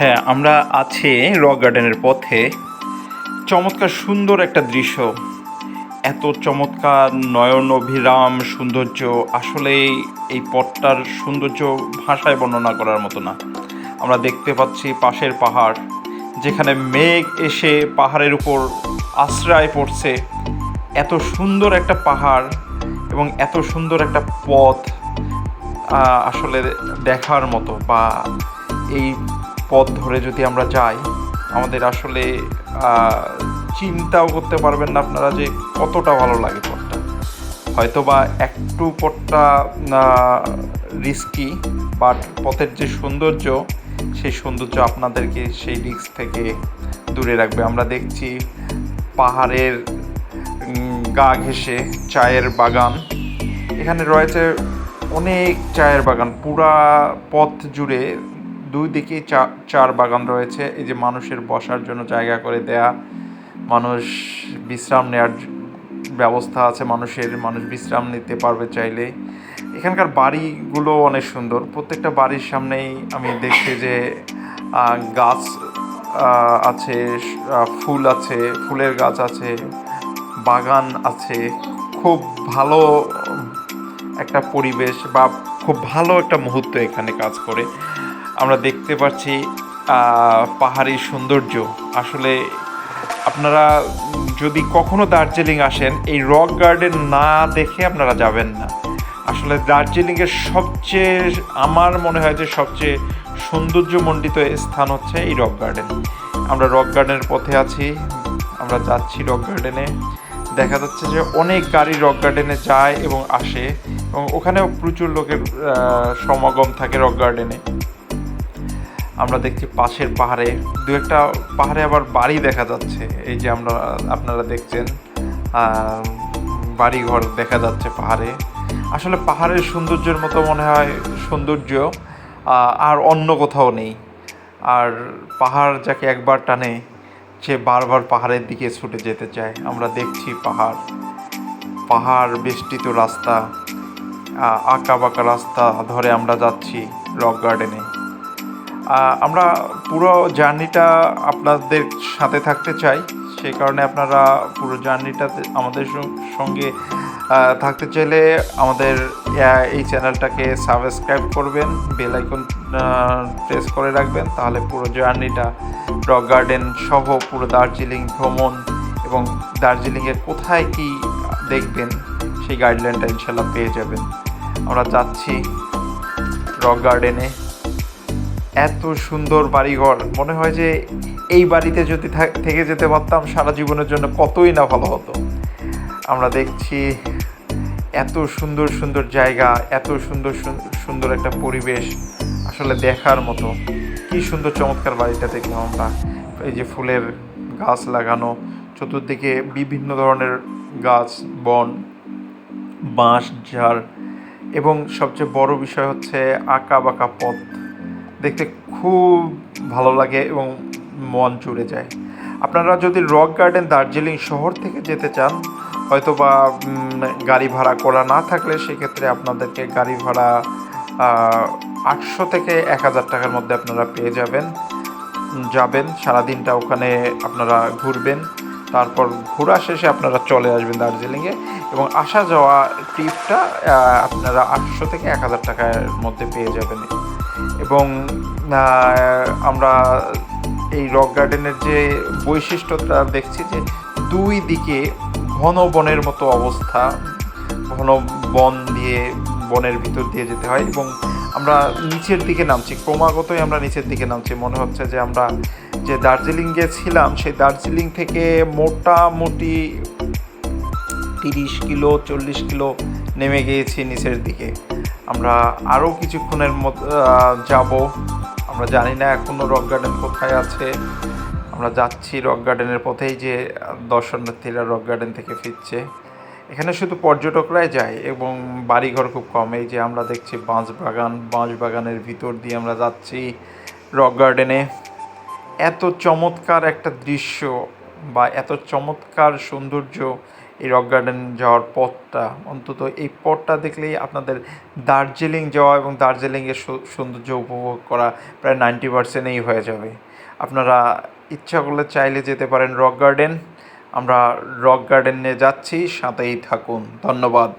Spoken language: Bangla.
হ্যাঁ আমরা আছি রক গার্ডেনের পথে। চমৎকার সুন্দর একটা দৃশ্য। এত চমৎকার নয়ন অভিরাম সৌন্দর্য আসলেই এই পথটার সৌন্দর্য ভাষায় বর্ণনা করার মতো না। আমরা দেখতে পাচ্ছি পাশের পাহাড়, যেখানে মেঘ এসে পাহাড়ের উপর আশ্রয় পড়ছে। এত সুন্দর একটা পাহাড় এবং এত সুন্দর একটা পথ আসলে দেখার মতো বা এই পথ ধরে যদি আমরা যাই, আমাদের আসলে চিন্তাও করতে পারবেন না আপনারা যে কতটা ভালো লাগে পথটা। হয়তো বা একটু পথটা রিস্কি বাট পথের যে সৌন্দর্য, সেই সৌন্দর্য আপনাদেরকে সেই রিস্ক থেকে দূরে রাখবে। আমরা দেখছি পাহাড়ের গা ঘেঁষে চায়ের বাগান। এখানে রয়েছে অনেক চায়ের বাগান। পুরা পথ জুড়ে দুই দিকেই চা, চার বাগান রয়েছে। এই যে মানুষের বসার জন্য জায়গা করে দেয়া, মানুষ বিশ্রাম নেওয়ার ব্যবস্থা আছে মানুষের, মানুষ বিশ্রাম নিতে পারবে চাইলে। এখানকার বাড়িগুলো অনেক সুন্দর। প্রত্যেকটা বাড়ির সামনেই আমি দেখছি যে গাছ আছে ফুল আছে, ফুলের গাছ আছে, বাগান আছে। খুব ভালো, একটা পরিবেশ বা খুব ভালো একটা মুহূর্ত এখানে কাজ করে। আমরা দেখতে পাচ্ছি পাহাড়ি সৌন্দর্য। আসলে আপনারা যদি কখনো দার্জিলিং আসেন, এই রক গার্ডেন না দেখে আপনারা যাবেন না। আসলে দার্জিলিংয়ের সবচেয়ে, আমার মনে হয় যে সবচেয়ে সৌন্দর্যমণ্ডিত স্থান হচ্ছে এই রক গার্ডেন। আমরা রক গার্ডেনের পথে আছি, আমরা যাচ্ছি রক গার্ডেনে। দেখা যাচ্ছে যে অনেক গাড়ি রক গার্ডেনে যায় এবং আসে এবং ওখানেও প্রচুর লোকের সমাগম থাকে রক গার্ডেনে। আমরা দেখছি পাশের পাহাড়ে, দু একটা পাহাড়ে আবার বাড়ি দেখা যাচ্ছে। এই যে আমরা, আপনারা দেখছেন বাড়িঘর দেখা যাচ্ছে পাহাড়ে। আসলে পাহাড়ের সৌন্দর্যের মতো মনে হয় সৌন্দর্য আর অন্য কোথাও নেই। আর পাহাড় যাকে একবার টানে, সে বারবার পাহাড়ের দিকে ছুটে যেতে চায়। আমরা দেখছি পাহাড়। পাহাড় বেষ্টিত রাস্তা আঁকা বাঁকা রাস্তা ধরে আমরা যাচ্ছি রক গার্ডেনে। আমরা পুরো জার্নিটা আপনাদের সাথে থাকতে চাই। সেই কারণে আপনারা পুরো জার্নিটাতে আমাদের সঙ্গে থাকতে চাইলে আমাদের এই চ্যানেলটাকে সাবস্ক্রাইব করবেন, বেল আইকন প্রেস করে রাখবেন, তাহলে পুরো জার্নিটা, রক গার্ডেন সহ পুরো দার্জিলিং ভ্রমণ এবং দার্জিলিংয়ের কোথায় কি দেখবেন, সেই গাইডলাইনটা ইনশাল্লাহ পেয়ে যাবেন। আমরা যাচ্ছি রক গার্ডেনে। এত সুন্দর বাড়িঘর। মনে হয় যে এই বাড়িতে যদি থাক- যেতে পারতাম, সারা জীবনের জন্য কতই না ভালো হতো। আমরা দেখছি এত সুন্দর সুন্দর জায়গা, এত সুন্দর, সুন- সুন্দর একটা পরিবেশ আসলে দেখার মতো। কি সুন্দর, চমৎকার বাড়িটা দেখলাম আমরা। এই যে ফুলের গাছ লাগানো, চতুর্দিকে বিভিন্ন ধরনের গাছ, বন, বাঁশ, ঝাড় এবং সবচেয়ে বড় বিষয় হচ্ছে আঁকা বাঁকা পথ। দেখতে খুব ভালো লাগে এবং মন জুড়ে যায়। আপনারা যদি রক গার্ডেন দার্জিলিং শহর থেকে যেতে চান হয়তো বা গাড়ি ভাড়া করা না থাকলে সেক্ষেত্রে আপনাদেরকে গাড়ি ভাড়া আটশো থেকে এক হাজার টাকার মধ্যে আপনারা পেয়ে যাবেন। যাবেন, সারাদিনটা ওখানে আপনারা ঘুরবেন। তারপর ঘোরা শেষে আপনারা চলে আসবেন দার্জিলিংয়ে এবং আসা যাওয়া ট্রিপটা আপনারা আটশো থেকে এক হাজার টাকার মধ্যে পেয়ে যাবেন। এবং আমরা এই রক গার্ডেনের যে বৈশিষ্ট্যটা দেখছি যে দুই দিকে ঘন বনের মতো অবস্থা, ঘন বন দিয়ে, বনের ভিতর দিয়ে যেতে হয় এবং আমরা নিচের দিকে নামছি। ক্রমাগতই আমরা নিচের দিকে নামছি। মনে হচ্ছে যে আমরা যে দার্জিলিং ছিলাম, সেই দার্জিলিং থেকে মোটামুটি তিরিশ কিলো, চল্লিশ কিলো নেমে গিয়েছি নিচের দিকে। আমরা আরও কিছুক্ষণের মধ্যে যাব। আমরা জানি না এখনও রক গার্ডেন কোথায় আছে। আমরা যাচ্ছি রক গার্ডেনের পথেই যে দর্শনার্থীরা রক গার্ডেন থেকে ফিরছে। এখানে শুধু পর্যটকরাই যায় এবং বাড়িঘর খুব কম। এই যে আমরা দেখছি বাঁশ বাগান, বাঁশ বাগানের ভিতর দিয়ে আমরা যাচ্ছি রক গার্ডেনে। এত চমৎকার একটা দৃশ্য বা এত চমৎকার সৌন্দর্য এই রক গার্ডেন যাওয়ার পথটা, অন্তত এই পথটা দেখলেই আপনাদের দার্জিলিং যাওয়া এবং দার্জিলিংয়ের সৌন্দর্য উপভোগ করা প্রায় নাইনটি পার্সেন্টেই হয়ে যাবে। আপনারা ইচ্ছা করলে চাইলে যেতে পারেন রক গার্ডেন আমরা রক গার্ডেনে যাচ্ছি, সাথেই থাকুন। ধন্যবাদ।